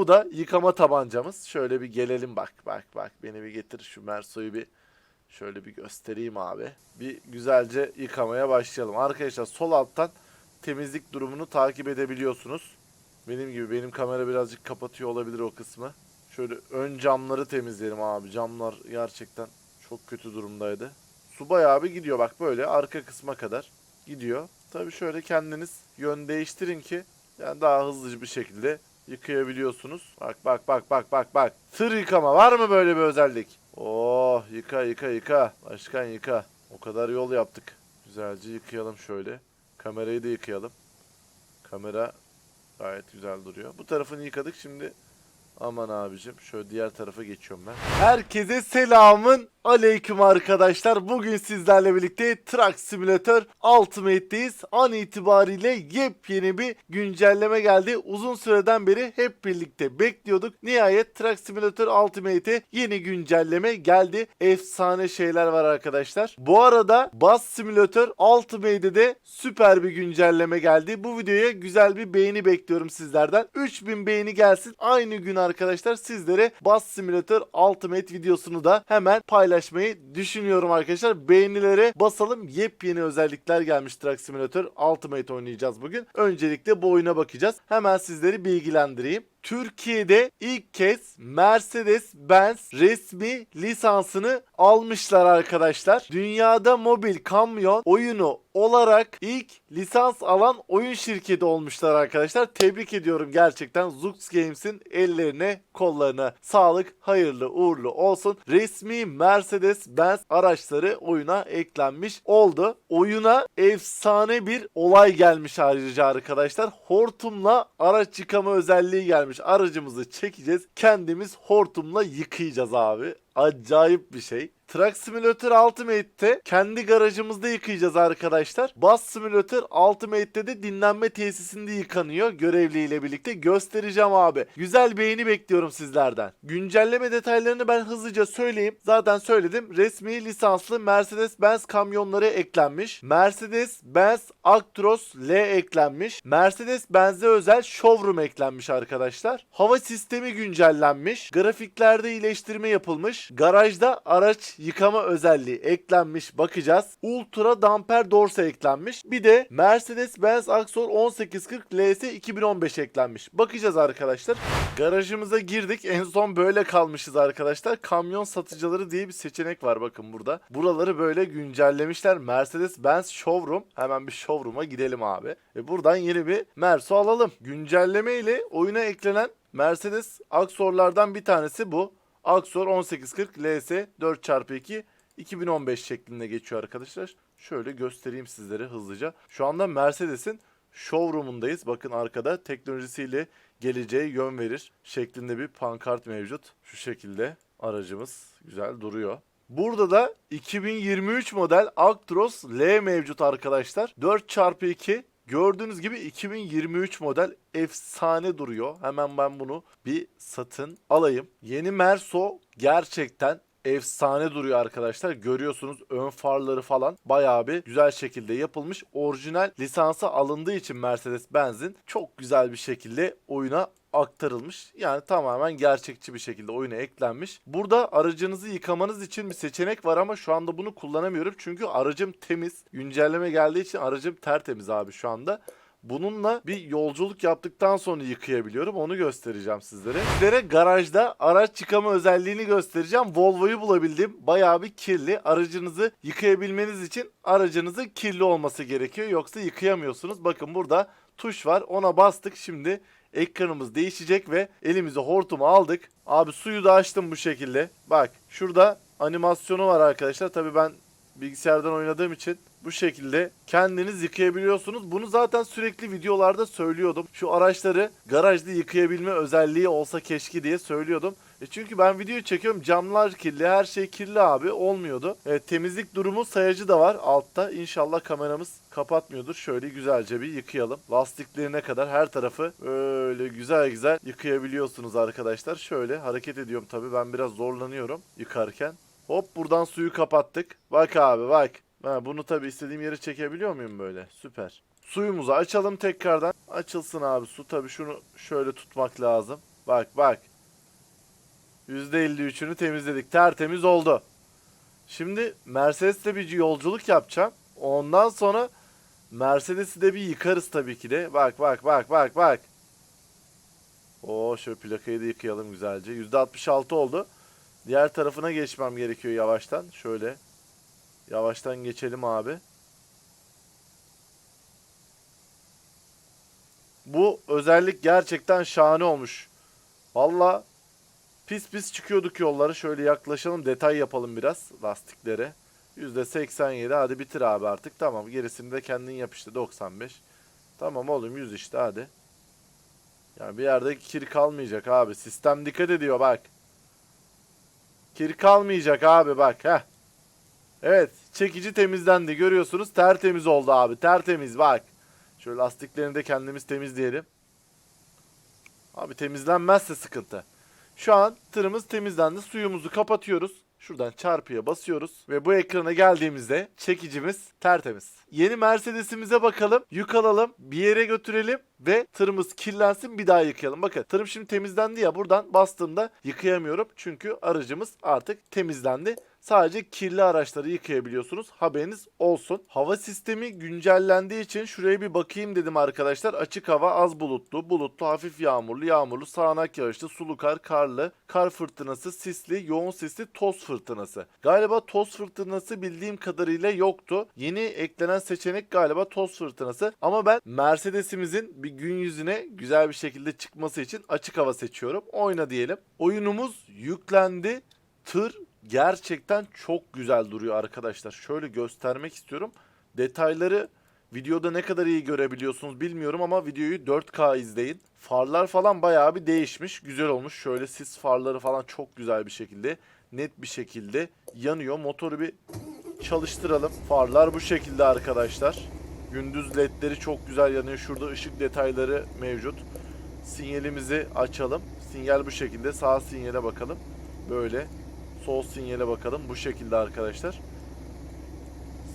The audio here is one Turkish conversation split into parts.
Bu da yıkama tabancamız. Şöyle bir gelelim bak bak bak beni bir getir şu Merso'yu bir şöyle bir göstereyim abi. Bir güzelce yıkamaya başlayalım. Arkadaşlar sol alttan temizlik durumunu takip edebiliyorsunuz. Benim gibi benim kamera birazcık kapatıyor olabilir o kısmı. Şöyle ön camları temizleyelim abi. Camlar gerçekten çok kötü durumdaydı. Su bayağı bir gidiyor bak böyle arka kısma kadar gidiyor. Tabii şöyle kendiniz yön değiştirin ki yani daha hızlı bir şekilde yıkayabiliyorsunuz. Bak bak bak bak bak bak. Tır yıkama var mı böyle bir özellik? Oh yıka yıka yıka. Başkan yıka. O kadar yol yaptık. Güzelce yıkayalım şöyle. Kamerayı da yıkayalım. Kamera gayet güzel duruyor. Bu tarafını yıkadık şimdi Aman abicim şöyle diğer tarafa geçiyorum ben. Herkese selamın aleyküm arkadaşlar. Bugün sizlerle birlikte Truck Simulator Ultimate'deyiz. An itibariyle yepyeni bir güncelleme geldi. Uzun süreden beri hep birlikte bekliyorduk. Nihayet Truck Simulator Ultimate'e yeni güncelleme geldi. Efsane şeyler var arkadaşlar. Bu arada Bus Simulator Ultimate'de de süper bir güncelleme geldi. Bu videoya güzel bir beğeni bekliyorum sizlerden. 3000 beğeni gelsin. Aynı gün arkadaşlar sizlere Bus Simulator Ultimate videosunu da hemen paylaşmayı düşünüyorum arkadaşlar. Beğenilere basalım. Yepyeni özellikler gelmiş Truck Simulator Ultimate oynayacağız bugün. Öncelikle bu oyuna bakacağız. Hemen sizleri bilgilendireyim. Türkiye'de ilk kez Mercedes-Benz resmi lisansını almışlar arkadaşlar. Dünyada mobil kamyon oyunu olarak ilk lisans alan oyun şirketi olmuşlar arkadaşlar. Tebrik ediyorum gerçekten Zux Games'in ellerine kollarına sağlık hayırlı uğurlu olsun. Resmi Mercedes-Benz araçları oyuna eklenmiş oldu. Oyuna efsane bir olay gelmiş ayrıca arkadaşlar. Hortumla araç yıkama özelliği gelmiş. Aracımızı çekeceğiz. Kendimiz hortumla yıkayacağız abi. Acayip bir şey. Truck Simulator Ultimate'te kendi garajımızda yıkayacağız arkadaşlar. Bus Simulator Ultimate'te de dinlenme tesisinde yıkanıyor görevliyle birlikte. Göstereceğim abi. Güzel beğeni bekliyorum sizlerden. Güncelleme detaylarını ben hızlıca söyleyeyim. Zaten söyledim. Resmi lisanslı Mercedes-Benz kamyonları eklenmiş. Mercedes-Benz Actros L eklenmiş. Mercedes-Benz'e özel showroom eklenmiş arkadaşlar. Hava sistemi güncellenmiş. Grafiklerde iyileştirme yapılmış. Garajda araç yıkama özelliği eklenmiş. Bakacağız. Ultra damper dorse eklenmiş. Bir de Mercedes-Benz Axor 1840 LS 2015 eklenmiş. Bakacağız arkadaşlar. Garajımıza girdik. En son böyle kalmışız arkadaşlar. Kamyon satıcıları diye bir seçenek var bakın burada. Buraları böyle güncellemişler. Mercedes-Benz Showroom. Hemen bir showroom'a gidelim abi. Ve buradan yeni bir Merso alalım. Güncelleme ile oyuna eklenen Mercedes Axor'lardan bir tanesi bu. Axor 1840 LS 4x2 2015 şeklinde geçiyor arkadaşlar. Şöyle göstereyim sizlere hızlıca. Şu anda Mercedes'in showroom'undayız. Bakın arkada teknolojisiyle geleceğe yön verir şeklinde bir pankart mevcut. Şu şekilde aracımız güzel duruyor. Burada da 2023 model Actros L mevcut arkadaşlar. 4x2 Gördüğünüz gibi 2023 model efsane duruyor. Hemen ben bunu bir satın alayım. Yeni Merso gerçekten efsane duruyor arkadaşlar. Görüyorsunuz ön farları falan bayağı bir güzel şekilde yapılmış. Orijinal lisansa alındığı için Mercedes-Benz'in çok güzel bir şekilde oyuna aktarılmış. Yani tamamen gerçekçi bir şekilde oyuna eklenmiş. Burada aracınızı yıkamanız için bir seçenek var ama şu anda bunu kullanamıyorum. Çünkü aracım temiz. Güncelleme geldiği için aracım tertemiz abi şu anda. Bununla bir yolculuk yaptıktan sonra yıkayabiliyorum. Onu göstereceğim sizlere. Sizlere garajda araç yıkama özelliğini göstereceğim. Volvo'yu bulabildim. Bayağı bir kirli. Aracınızı yıkayabilmeniz için aracınızın kirli olması gerekiyor. Yoksa yıkayamıyorsunuz. Bakın burada tuş var. Ona bastık. Şimdi ekranımız değişecek ve elimize hortumu aldık. Abi suyu da açtım bu şekilde. Bak şurada animasyonu var arkadaşlar. Tabii ben bilgisayardan oynadığım için bu şekilde kendiniz yıkayabiliyorsunuz. Bunu zaten sürekli videolarda söylüyordum. Şu araçları garajda yıkayabilme özelliği olsa keşke diye söylüyordum. E çünkü ben videoyu çekiyorum camlar kirli her şey kirli abi olmuyordu. Evet, temizlik durumu sayacı da var altta. İnşallah kameramız kapatmıyordur. Şöyle güzelce bir yıkayalım. Lastiklerine kadar her tarafı öyle güzel güzel yıkayabiliyorsunuz arkadaşlar. Şöyle hareket ediyorum tabii ben biraz zorlanıyorum yıkarken. Hop buradan suyu kapattık. Bak abi bak. Ha, bunu tabii istediğim yere çekebiliyor muyum böyle? Süper. Suyumuzu açalım tekrardan. Açılsın abi su. Tabii şunu şöyle tutmak lazım. Bak bak. %53'ünü temizledik. Tertemiz oldu. Şimdi Mercedes'le bir yolculuk yapacağım. Ondan sonra Mercedes'i de bir yıkarız tabii ki de. Bak bak bak bak bak. Oo şöyle plakayı da yıkayalım güzelce. %66 oldu. Diğer tarafına geçmem gerekiyor yavaştan. Şöyle. Yavaştan geçelim abi. Bu özellik gerçekten şahane olmuş. Valla pis pis çıkıyorduk yolları. Şöyle yaklaşalım detay yapalım biraz lastiklere. %87 hadi bitir abi artık. Tamam gerisini de kendin yap işte 95. Tamam oğlum 100 işte hadi. Yani bir yerde kir kalmayacak abi. Sistem dikkat ediyor bak. Kir kalmayacak abi bak. Heh. Evet çekici temizlendi görüyorsunuz. Tertemiz oldu abi tertemiz bak. Şöyle lastiklerini de kendimiz temizleyelim. Abi temizlenmezse sıkıntı. Şu an tırımız temizlendi. Suyumuzu kapatıyoruz. Şuradan çarpıya basıyoruz ve bu ekrana geldiğimizde çekicimiz tertemiz. Yeni Mercedes'imize bakalım, yük alalım, bir yere götürelim ve tırımız kirlensin bir daha yıkayalım. Bakın tırım şimdi temizlendi ya buradan bastığımda yıkayamıyorum çünkü aracımız artık temizlendi. Sadece kirli araçları yıkayabiliyorsunuz. Haberiniz olsun. Hava sistemi güncellendiği için şuraya bir bakayım dedim arkadaşlar. Açık hava az bulutlu, bulutlu, hafif yağmurlu, yağmurlu, sağanak yağışlı, sulu kar, karlı, kar fırtınası, sisli, yoğun sisli, toz fırtınası. Galiba toz fırtınası bildiğim kadarıyla yoktu. Yeni eklenen seçenek galiba toz fırtınası. Ama ben Mercedes'imizin bir gün yüzüne güzel bir şekilde çıkması için açık hava seçiyorum. Oyna diyelim. Oyunumuz yüklendi. Tır gerçekten çok güzel duruyor arkadaşlar. Şöyle göstermek istiyorum. Detayları videoda ne kadar iyi görebiliyorsunuz bilmiyorum ama videoyu 4K izleyin. Farlar falan bayağı bir değişmiş. Güzel olmuş. Şöyle sis farları falan çok güzel bir şekilde, net bir şekilde yanıyor. Motoru bir çalıştıralım. Farlar bu şekilde arkadaşlar. Gündüz ledleri çok güzel yanıyor. Şurada ışık detayları mevcut. Sinyalimizi açalım. Sinyal bu şekilde. Sağ sinyale bakalım. Böyle. Sol sinyale bakalım. Bu şekilde arkadaşlar.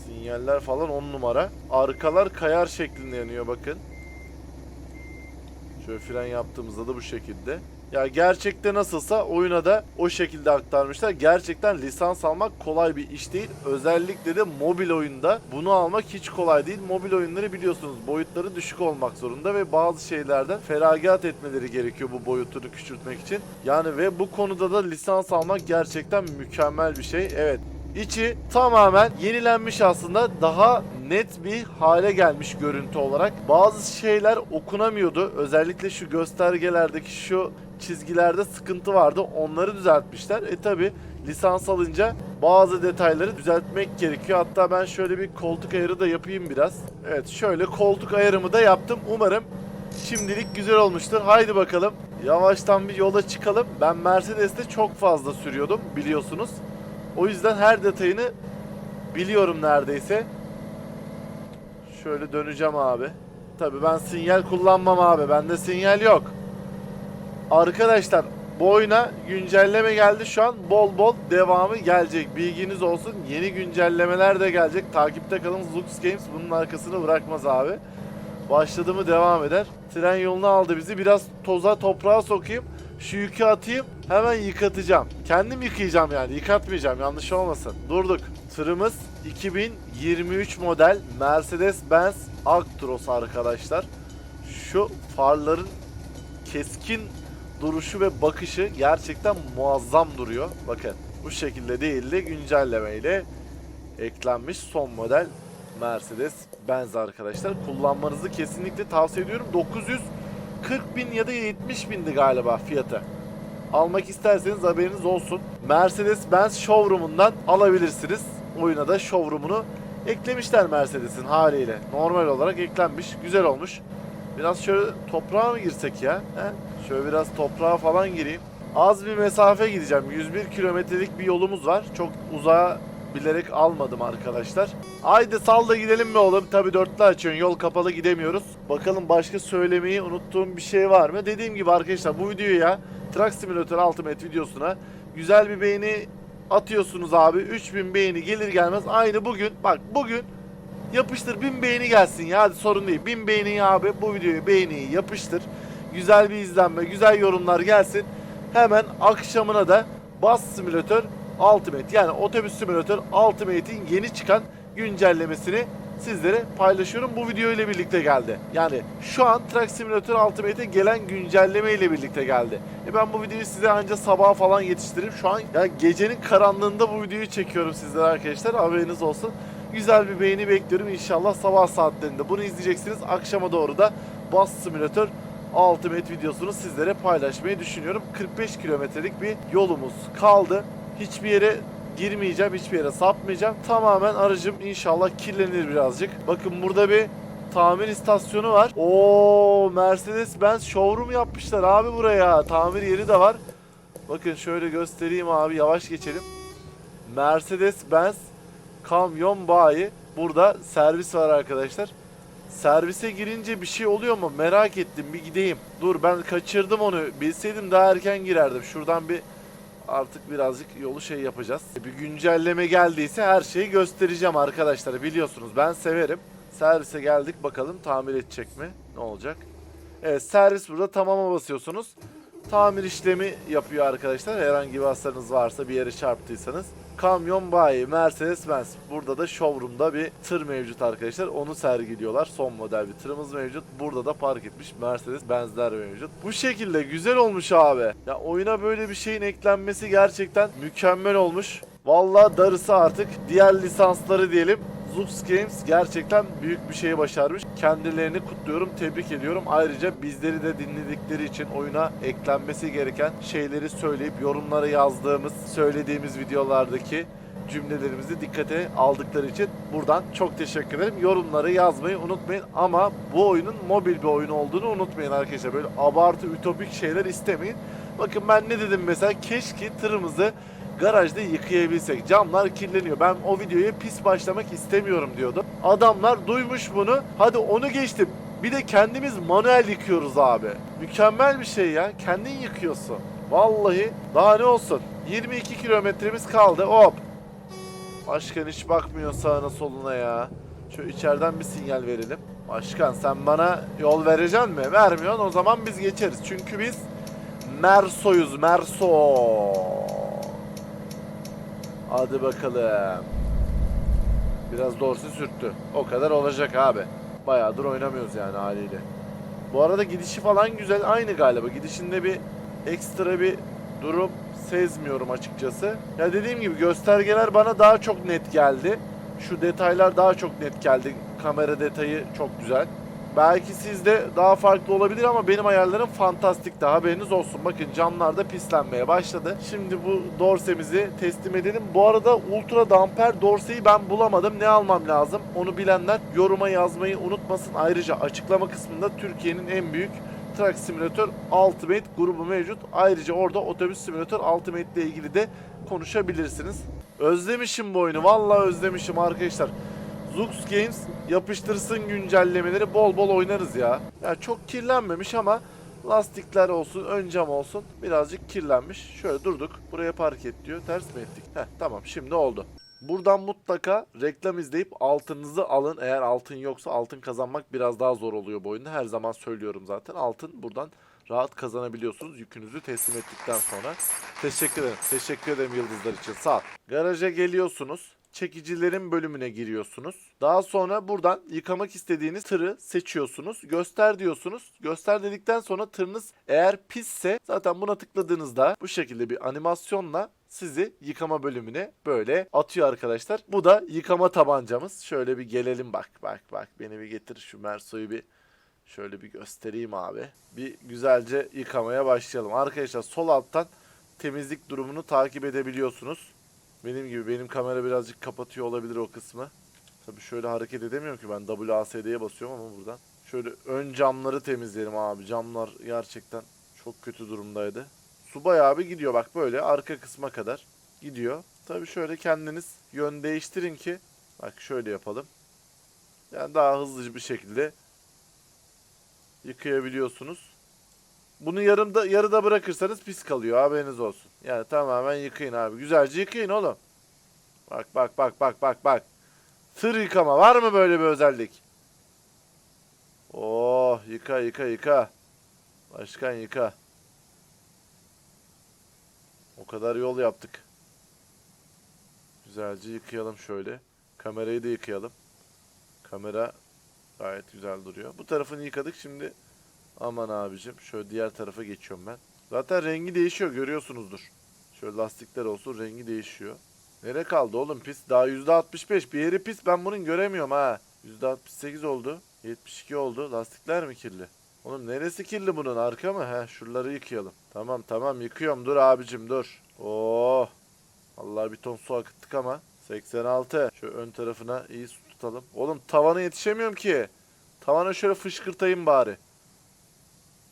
Sinyaller falan 10 numara. Arkalar kayar şeklinde yanıyor bakın. Şöyle fren yaptığımızda da bu şekilde. Ya gerçekte nasılsa oyuna da o şekilde aktarmışlar. Gerçekten lisans almak kolay bir iş değil. Özellikle de mobil oyunda bunu almak hiç kolay değil. Mobil oyunları biliyorsunuz boyutları düşük olmak zorunda ve bazı şeylerden feragat etmeleri gerekiyor bu boyutunu küçültmek için. Yani ve bu konuda da lisans almak gerçekten mükemmel bir şey. Evet İçi tamamen yenilenmiş aslında. Daha net bir hale gelmiş görüntü olarak. Bazı şeyler okunamıyordu. Özellikle şu göstergelerdeki şu çizgilerde sıkıntı vardı. Onları düzeltmişler. E tabi lisans alınca bazı detayları düzeltmek gerekiyor. Hatta ben şöyle bir koltuk ayarı da yapayım biraz. Evet şöyle koltuk ayarımı da yaptım. Umarım şimdilik güzel olmuştur. Haydi bakalım. Yavaştan bir yola çıkalım. Ben Mercedes'te çok fazla sürüyordum biliyorsunuz. O yüzden her detayını biliyorum neredeyse. Şöyle döneceğim abi. Tabii ben sinyal kullanmam abi. Bende sinyal yok. Arkadaşlar bu oyuna güncelleme geldi şu an. Bol bol devamı gelecek. Bilginiz olsun. Yeni güncellemeler de gelecek. Takipte kalın. Lux Games bunun arkasını bırakmaz abi. Başladı mı devam eder. Tren yolunu aldı bizi. Biraz toza toprağa sokayım. Şu yükü atayım. Hemen yıkatacağım. Kendim yıkayacağım yani. Yıkatmayacağım. Yanlış olmasın. Durduk. Tırımız 2023 model Mercedes-Benz Actros arkadaşlar. Şu farların keskin duruşu ve bakışı gerçekten muazzam duruyor. Bakın bu şekilde değil de güncellemeyle eklenmiş son model Mercedes Benz arkadaşlar. Kullanmanızı kesinlikle tavsiye ediyorum. 940 bin ya da 70 bindi galiba fiyatı. Almak isterseniz haberiniz olsun. Mercedes-Benz showroom'undan alabilirsiniz. Oyuna da showroom'unu eklemişler Mercedes'in haliyle. Normal olarak eklenmiş. Güzel olmuş. Biraz şöyle toprağa mı girsek ya? He? Şöyle biraz toprağa falan gireyim. Az bir mesafe gideceğim. 101 kilometrelik bir yolumuz var. Çok uzağa bilerek almadım arkadaşlar. Haydi sal da gidelim mi oğlum? Tabi dörtlü açıyorsun. Yol kapalı gidemiyoruz. Bakalım başka söylemeyi unuttuğum bir şey var mı? Dediğim gibi arkadaşlar bu videoya Truck Simulator Ultimate videosuna güzel bir beğeni atıyorsunuz abi. 3000 beğeni gelir gelmez aynı bugün bak bugün yapıştır 1000 beğeni gelsin ya hadi sorun değil. 1000 beğeni abi bu videoyu beğeniyi yapıştır. Güzel bir izlenme, güzel yorumlar gelsin. Hemen akşamına da Bus Simulator Ultimate yani Otobüs Simulator Ultimate'in yeni çıkan güncellemesini sizlere paylaşıyorum. Bu video ile birlikte geldi. Yani şu an Truck Simulator Ultimate'e gelen güncelleme ile birlikte geldi. E ben bu videoyu size anca sabaha falan yetiştirip şu an ya gecenin karanlığında bu videoyu çekiyorum sizlere arkadaşlar. Haberiniz olsun. Güzel bir beğeni bekliyorum inşallah sabah saatlerinde. Bunu izleyeceksiniz. Akşama doğru da Bus Simulator Ultimate videosunu sizlere paylaşmayı düşünüyorum. 45 kilometrelik bir yolumuz kaldı. Hiçbir yere girmeyeceğim, hiçbir yere sapmayacağım. Tamamen aracım inşallah kirlenir birazcık. Bakın burada bir tamir istasyonu var. Oo Mercedes Benz showroom yapmışlar abi buraya. Tamir yeri de var. Bakın şöyle göstereyim abi yavaş geçelim. Mercedes Benz kamyon bayi. Burada servis var arkadaşlar. Servise girince bir şey oluyor mu? Merak ettim bir gideyim. Dur ben kaçırdım onu. Bilseydim daha erken girerdim. Şuradan bir artık birazcık yolu şey yapacağız. Bir güncelleme geldiyse her şeyi göstereceğim arkadaşlar. Biliyorsunuz ben severim. Servise geldik bakalım tamir edecek mi? Ne olacak? Evet servis burada tamama basıyorsunuz. Tamir işlemi yapıyor arkadaşlar. Herhangi bir hasarınız varsa bir yere çarptıysanız. Kamyon bayi Mercedes Benz. Burada da showroom'da bir tır mevcut arkadaşlar. Onu sergiliyorlar. Son model bir tırımız mevcut. Burada da park etmiş Mercedes Benz'ler mevcut. Bu şekilde güzel olmuş abi. Ya oyuna böyle bir şeyin eklenmesi gerçekten mükemmel olmuş. Vallahi darısı artık diğer lisansları diyelim. Zux Games gerçekten büyük bir şey başarmış. Kendilerini kutluyorum, tebrik ediyorum. Ayrıca bizleri de dinledikleri için oyuna eklenmesi gereken şeyleri söyleyip yorumlara yazdığımız, söylediğimiz videolardaki cümlelerimizi dikkate aldıkları için buradan çok teşekkür ederim. Yorumları yazmayı unutmayın ama bu oyunun mobil bir oyun olduğunu unutmayın arkadaşlar. Böyle abartı ütopik şeyler istemeyin. Bakın ben ne dedim mesela keşke tırımızı garajda yıkayabilsek. Camlar kirleniyor. Ben o videoya pis başlamak istemiyorum diyordu. Adamlar duymuş bunu. Hadi onu geçtim. Bir de kendimiz manuel yıkıyoruz abi. Mükemmel bir şey ya. Kendin yıkıyorsun. Vallahi daha ne olsun. 22 kilometremiz kaldı. Hop. Başkan hiç bakmıyor sağına soluna ya. Şöyle içeriden bir sinyal verelim. Başkan sen bana yol vereceksin mi? Vermiyorsun o zaman biz geçeriz. Çünkü biz Merso'yuz Merso. Hadi bakalım. Biraz dorsi sürttü. O kadar olacak abi. Bayağıdır oynamıyoruz yani haliyle. Bu arada gidişi falan güzel. Aynı galiba. Gidişinde bir ekstra bir durum sezmiyorum açıkçası. Ya dediğim gibi göstergeler bana daha çok net geldi. Şu detaylar daha çok net geldi. Kamera detayı çok güzel. Belki sizde daha farklı olabilir ama benim ayarlarım fantastik de haberiniz olsun. Bakın camlar da pislenmeye başladı. Şimdi bu dorsemizi teslim edelim. Bu arada Ultra Damper dorseyi ben bulamadım. Ne almam lazım? Onu bilenler yoruma yazmayı unutmasın. Ayrıca açıklama kısmında Türkiye'nin en büyük Truck Simulator Ultimate grubu mevcut. Ayrıca orada Otobüs Simulator Ultimate ile ilgili de konuşabilirsiniz. Özlemişim bu oyunu. Vallahi özlemişim arkadaşlar. Zux Games yapıştırsın güncellemeleri bol bol oynarız ya. Ya çok kirlenmemiş ama lastikler olsun, ön cam olsun birazcık kirlenmiş. Şöyle durduk. Buraya park et diyor. Ters mi ettik? Heh tamam şimdi oldu. Buradan mutlaka reklam izleyip altınınızı alın. Eğer altın yoksa altın kazanmak biraz daha zor oluyor bu oyunda. Her zaman söylüyorum zaten. Altın buradan rahat kazanabiliyorsunuz yükünüzü teslim ettikten sonra. Teşekkür ederim. Teşekkür ederim yıldızlar için. Sağ ol. Garaja geliyorsunuz çekicilerin bölümüne giriyorsunuz. Daha sonra buradan yıkamak istediğiniz tırı seçiyorsunuz. Göster diyorsunuz. Göster dedikten sonra tırınız eğer pisse zaten buna tıkladığınızda bu şekilde bir animasyonla sizi yıkama bölümüne böyle atıyor arkadaşlar. Bu da yıkama tabancamız. Şöyle bir gelelim bak bak bak beni bir getir şu Merso'yu bir şöyle bir göstereyim abi. Bir güzelce yıkamaya başlayalım. Arkadaşlar sol alttan temizlik durumunu takip edebiliyorsunuz. Benim gibi benim kamera birazcık kapatıyor olabilir o kısmı. Tabii şöyle hareket edemiyorum ki ben WASD'ye basıyorum ama buradan. Şöyle ön camları temizleyelim abi. Camlar gerçekten çok kötü durumdaydı. Su bayağı bir gidiyor bak böyle arka kısma kadar gidiyor. Tabii şöyle kendiniz yön değiştirin ki bak şöyle yapalım. Yani daha hızlı bir şekilde yıkayabiliyorsunuz. Bunu yarımda yarıda bırakırsanız pis kalıyor haberiniz olsun. Yani tamamen yıkayın abi. Güzelce yıkayın oğlum. Bak bak bak bak bak bak. Tır yıkama var mı böyle bir özellik? Oh yıka yıka yıka. Başkan yıka. O kadar yol yaptık. Güzelce yıkayalım şöyle. Kamerayı da yıkayalım. Kamera gayet güzel duruyor. Bu tarafını yıkadık şimdi. Aman abicim şöyle diğer tarafa geçiyorum ben. Zaten rengi değişiyor görüyorsunuzdur. Şöyle lastikler olsun rengi değişiyor. Nere kaldı oğlum pis? Daha %65 bir yeri pis ben bunun göremiyorum ha. %68 oldu. 72 oldu. Lastikler mi kirli? Oğlum neresi kirli bunun? Arka mı? He şuraları yıkayalım. Tamam tamam yıkıyorum. Dur abicim dur. Oo. Allah bir ton su akıttık ama. 86. Şu ön tarafına iyi su tutalım. Oğlum tavana yetişemiyorum ki. Tavana şöyle fışkırtayım bari.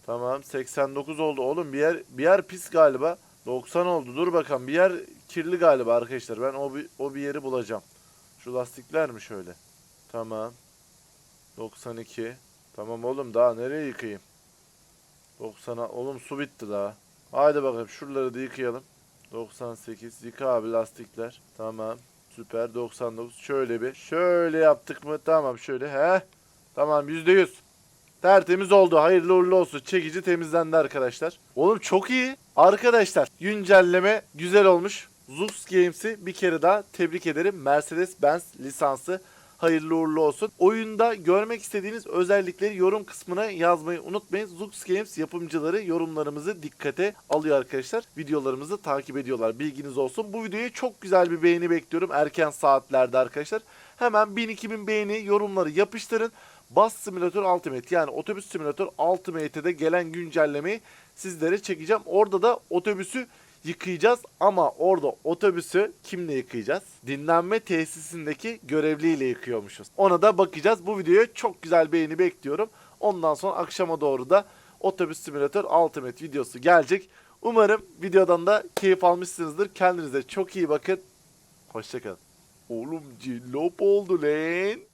Tamam 89 oldu. Oğlum bir yer bir yer pis galiba. 90 oldu. Dur bakalım. Bir yer kirli galiba arkadaşlar. Ben o o bir yeri bulacağım. Şu lastikler mi şöyle? Tamam. 92. Tamam oğlum daha nereye yıkayayım? 90'a oğlum su bitti daha. Haydi bakalım şuraları da yıkayalım. 98 yıka abi lastikler. Tamam. Süper 99 şöyle bir. Şöyle yaptık mı? Tamam şöyle. He. Tamam %100. Tertemiz oldu. Hayırlı uğurlu olsun. Çekici temizlendi arkadaşlar. Oğlum çok iyi. Arkadaşlar güncelleme güzel olmuş. Zux Games'i bir kere daha tebrik ederim. Mercedes-Benz lisansı hayırlı uğurlu olsun. Oyunda görmek istediğiniz özellikleri yorum kısmına yazmayı unutmayın. Zux Games yapımcıları yorumlarımızı dikkate alıyor arkadaşlar. Videolarımızı takip ediyorlar. Bilginiz olsun. Bu videoya çok güzel bir beğeni bekliyorum erken saatlerde arkadaşlar. Hemen 1000-2000 beğeni yorumları yapıştırın. Bus Simulator Ultimate yani Otobüs Simulator Ultimate'e de gelen güncellemeyi sizlere çekeceğim. Orada da otobüsü yıkayacağız ama orada otobüsü kimle yıkayacağız? Dinlenme tesisindeki görevliyle yıkıyormuşuz. Ona da bakacağız. Bu videoya çok güzel beğeni bekliyorum. Ondan sonra akşama doğru da Otobüs Simulator Ultimate videosu gelecek. Umarım videodan da keyif almışsınızdır. Kendinize çok iyi bakın. Hoşçakalın. Oğlum cillop oldu lan.